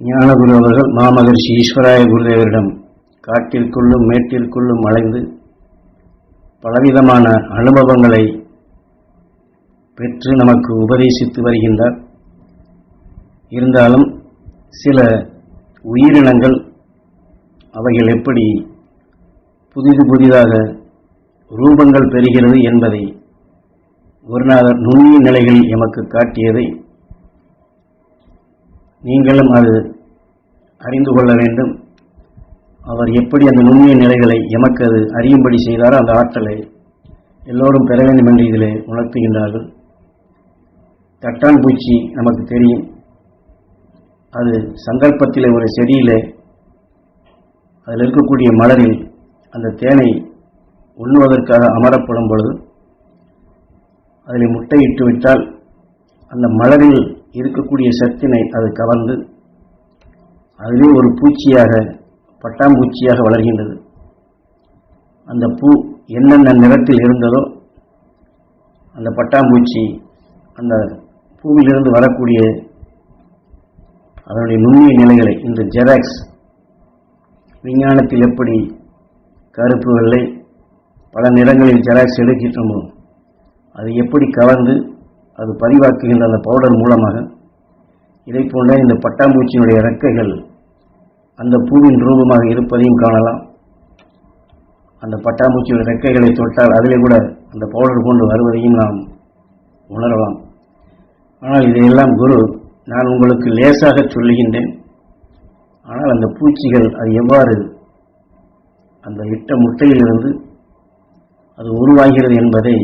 ஞானகுரு அவர்கள் மாமகர்ஷி ஈஸ்வராய குருதேவரிடம் காட்டிற்குள்ளும் மேட்டிற்குள்ளும் அலைந்து பலவிதமான அனுபவங்களை பெற்று நமக்கு உபதேசித்து வருகின்றார். இருந்தாலும் சில உயிரினங்கள் அவைகள் எப்படி புதிது புதிதாக ரூபங்கள் பெறுகிறது என்பதை குருநாதர் நுண்ணிய நிலைகளில் எமக்கு காட்டியதை நீங்களும் அது அறிந்து கொள்ள வேண்டும். அவர் எப்படி அந்த நுண்ணிய நிலைகளை எமக்கு அது அறியும்படி செய்தாரோ அந்த ஆற்றலை எல்லோரும் பெற வேண்டும் என்று இதிலே உணர்த்துகின்றார்கள். தட்டான் பூச்சி நமக்கு தெரியும். அது சங்கல்பத்திலே ஒரு செடியிலே அதில் இருக்கக்கூடிய மலரில் அந்த தேனை உண்ணுவதற்காக அமரப்படும் பொழுது அதில் முட்டையிட்டு விட்டால் அந்த மலரில் இருக்கக்கூடிய சத்தினை அது கவர்ந்து அதுவே ஒரு பூச்சியாக பட்டாம்பூச்சியாக வளர்கின்றது. அந்த பூ என்னென்ன நிறத்தில் இருந்ததோ அந்த பட்டாம்பூச்சி அந்த பூவிலிருந்து வரக்கூடிய அதனுடைய நுண்ணிய நிலைகளை இந்த ஜெராக்ஸ் விஞ்ஞானத்தில் எப்படி கருப்பு வெள்ளை பல நிறங்களில் ஜெராக்ஸ் எடுக்கின்றோமோ அது எப்படி கலந்து அது பதிவாக்குகின்ற அந்த பவுடர் மூலமாக இதை போன்ற இந்த பட்டாம்பூச்சியினுடைய ரெக்கைகள் அந்த பூவின் ரூபமாக இருப்பதையும் காணலாம். அந்த பட்டாம்பூச்சியுடைய ரெக்கைகளை தொட்டால் அதிலே கூட அந்த பவுடர் போன்று வருவதையும் நாம் உணரலாம். ஆனால் இதையெல்லாம் குரு நான் உங்களுக்கு லேசாக சொல்லுகின்றேன். ஆனால் அந்த பூச்சிகள் அது எவ்வாறு அந்த இட்ட முட்டையிலிருந்து அது உருவாகிறது என்பதை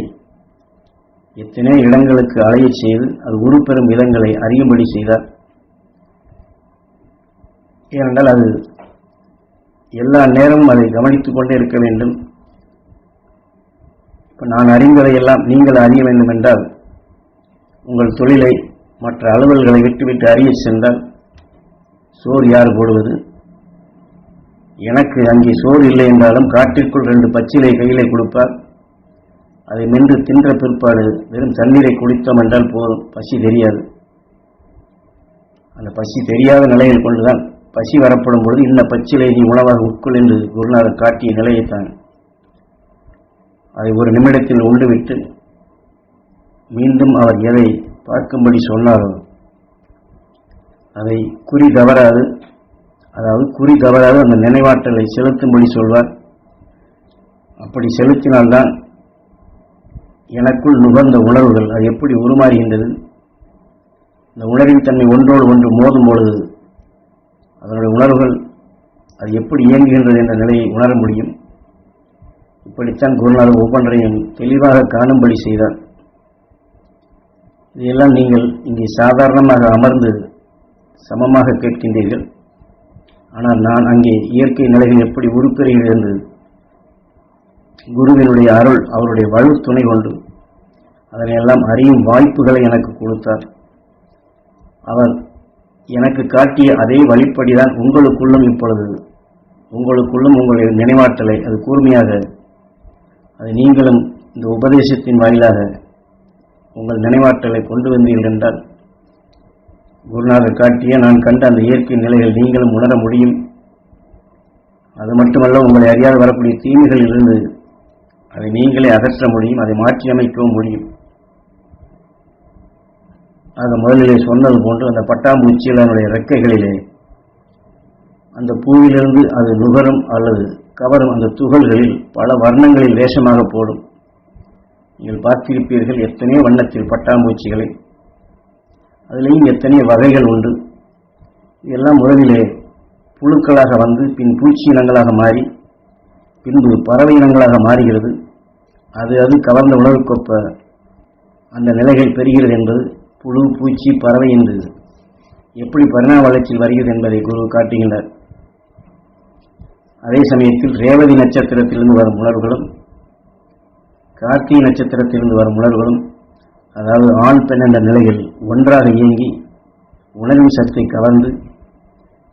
எத்தனை இடங்களுக்கு அலையச் செய்து அது உருப்பெறும் இடங்களை அறியும்படி செய்தார். ஏனென்றால் அது எல்லா நேரமும் அதை கவனித்துக் கொண்டே இருக்க வேண்டும். இப்போ நான் அறிந்ததையெல்லாம் நீங்கள் அறிய வேண்டும் என்றால் உங்கள் தொழிலை மற்ற அலுவல்களை விட்டுவிட்டு அறிய சென்றால் சோறு யார் போடுவது? எனக்கு அங்கே சோறு இல்லை என்றாலும் காட்டிற்குள் ரெண்டு பச்சிலை கையிலே கொடுப்பார். அதை மென்று தின்ற பிற்பாடு வெறும் தண்ணீரை குடித்தோம் என்றால் போதும் பசி தெரியாது. அந்த பசி தெரியாத நிலையில் கொண்டுதான் பசி வரப்படும் பொழுது இந்த பச்சிலை நீ உணவாக உட்கொள் என்று குருநாதர் காட்டிய நிலையைத்தான் அதை ஒரு நிமிடத்தில் உண்டுவிட்டு மீண்டும் அவர் எதை பார்க்கும்படி சொன்னாரோ அதை குறி தவறாது அதாவது குறி தவறாது அந்த நினைவாற்றலை செலுத்தும்படி சொல்வார். அப்படி செலுத்தினால்தான் எனக்குள் நுகர்ந்த உணர்வுகள் அது எப்படி உருமாறுகின்றது? இந்த உணர்வின் தன்மை ஒன்றோடு ஒன்று மோதும் பொழுது அதனுடைய உணர்வுகள் அது எப்படி இயங்குகின்றது என்ற நிலையை உணர முடியும். இப்படித்தான் குருநாதர் ஒவ்வொன்றையும் தெளிவாக காணும்படி செய்தார். இதையெல்லாம் நீங்கள் இங்கே சாதாரணமாக அமர்ந்து சமமாக கேட்கின்றீர்கள். ஆனால் நான் அங்கே இயற்கை நிலைகள் எப்படி உருப்பெறுகிறது என்று குருவினுடைய அருள் அவருடைய வலு துணை கொண்டு அதனையெல்லாம் அறியும் வாய்ப்புகளை எனக்கு கொடுத்தார். அவர் எனக்கு காட்டிய அதே வழிப்படிதான் உங்களுக்குள்ளும் இப்பொழுது உங்களுக்குள்ளும் உங்களுடைய நினைவாற்றலை அது கூர்மையாக அது நீங்களும் இந்த உபதேசத்தின் வாயிலாக உங்கள் நினைவாற்றலை கொண்டு வந்தீர்கள் என்றால் குருநாதர் காட்டிய நான் கண்ட அந்த இயற்கை நிலைகள் நீங்களும் உணர முடியும். அது மட்டுமல்ல உங்களை அறியாது வரக்கூடிய தீமைகளிலிருந்து அதை நீங்களே அகற்ற முடியும் அதை மாற்றியமைக்கவும் முடியும். ஆக முதலிலே சொன்னது போன்று அந்த பட்டாம்பூச்சியில் அதனுடைய ரெக்கைகளிலே அந்த பூவிலிருந்து அது நுகரும் அல்லது கவரும் அந்த துகள்களில் பல வர்ணங்களில் வேஷமாக போடும். நீங்கள் பார்த்திருப்பீர்கள் எத்தனையோ வண்ணத்தில் பட்டாம்பூச்சிகளை. அதிலேயும் எத்தனையோ வகைகள் உண்டு. இதெல்லாம் முதலிலே புழுக்களாக வந்து பின் பூச்சி இனங்களாக மாறி பின்பு பறவை இனங்களாக மாறுகிறது. அது அது கவர்ந்த உணவுக்கொப்ப அந்த நிலைகள் பெறுகிறது என்பது புழு பூச்சி பறவை என்று எப்படி பரிணாம வளர்ச்சியில் வருகிறது என்பதை குரு காட்டுகின்றார். அதே சமயத்தில் ரேவதி நட்சத்திரத்திலிருந்து வரும் உணர்வுகளும் கார்த்திகை நட்சத்திரத்திலிருந்து வரும் உணர்வுகளும் அதாவது ஆண் பெண் என்ற நிலையில் ஒன்றாக இயங்கி உணர்வின் சக்தி கவர்ந்து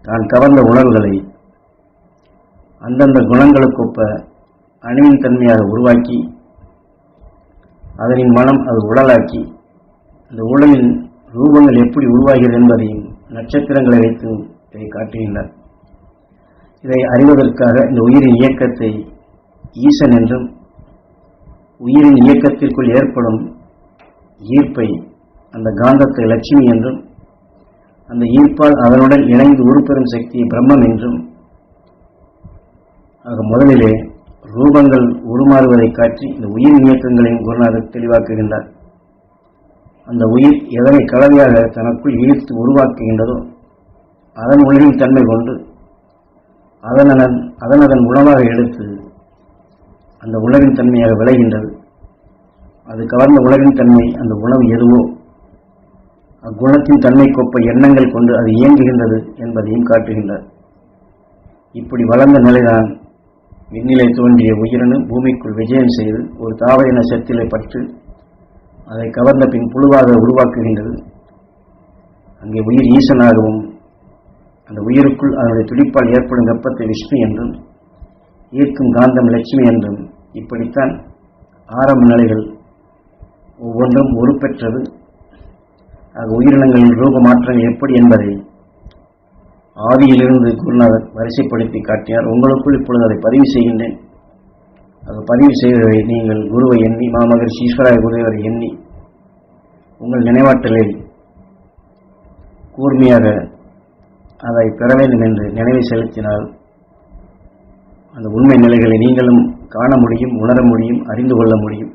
தான் கவர்ந்த உணர்வுகளை அந்தந்த குணங்களுக்கொப்ப அணுவின் தன்மையாக உருவாக்கி அதனின் மனம் அது உடலாக்கி அந்த உலகில் ரூபங்கள் எப்படி உருவாகிறது என்பதையும் நட்சத்திரங்களை வைத்து காட்டுகின்றார். இதை அறிவதற்காக இந்த உயிரின் இயக்கத்தை ஈசன் என்றும் உயிரின் இயக்கத்திற்குள் ஏற்படும் ஈர்ப்பை அந்த காந்தத்தை லட்சுமி என்றும் அந்த ஈர்ப்பால் அதனுடன் இணைந்து உருப்பெறும் சக்தியை பிரம்மம் என்றும் ஆக முதலிலே ரூபங்கள் உருமாறுவதை காட்டி இந்த உயிர் இயக்கங்களையும் குருநாதர் தெளிவாக்குகின்றார். அந்த உயிர் எதனை கலவையாக தனக்குள் ஈர்த்து உருவாக்குகின்றதோ அதன் உலகின் தன்மை கொண்டு அதனதன் அதனதன் உணவாக எடுத்து அந்த உலகின் தன்மையாக விளைகின்றது. அது கவர்ந்த உலகின் தன்மை அந்த உணவு எதுவோ அக்குணத்தின் தன்மைக்கொப்ப எண்ணங்கள் கொண்டு அது இயங்குகின்றது என்பதையும் காட்டுகின்றார். இப்படி வளர்ந்த நிலைதான் விண்ணிலை தோன்றிய உயிரினும் பூமிக்குள் விஜயம் செய்து ஒரு தாவரின சத்திலை பற்று அதை கவர்ந்த பின் புழுவாக உருவாக்குகின்றது. அங்கே உயிர் ஈசனாகவும் அந்த உயிருக்குள் அதனுடைய துடிப்பால் ஏற்படும் வெப்பத்தை விஷ்ணு என்றும் ஈர்க்கும் காந்தம் லட்சுமி என்றும் இப்படித்தான் ஆரம்ப நிலைகள் ஒவ்வொன்றும் உருப்பெற்றது. ஆக உயிரினங்களின் ரூப மாற்றங்கள் எப்படி என்பதை ஆதியிலிருந்து குருநாதர் வரிசைப்படுத்தி காட்டினார். உங்களுக்குள் இப்பொழுது அதை பதிவு செய்கின்றேன். பதிவு செய்வதை நீங்கள் குருவை எண்ணி மாமகர் ஈஸ்வராய குருவரை எண்ணி உங்கள் நினைவாற்றலில் கூர்மையாக அதை பெற வேண்டும் என்று நினைவை செலுத்தினால் அந்த உண்மை நிலைகளை நீங்களும் காண முடியும் உணர முடியும் அறிந்து கொள்ள முடியும்.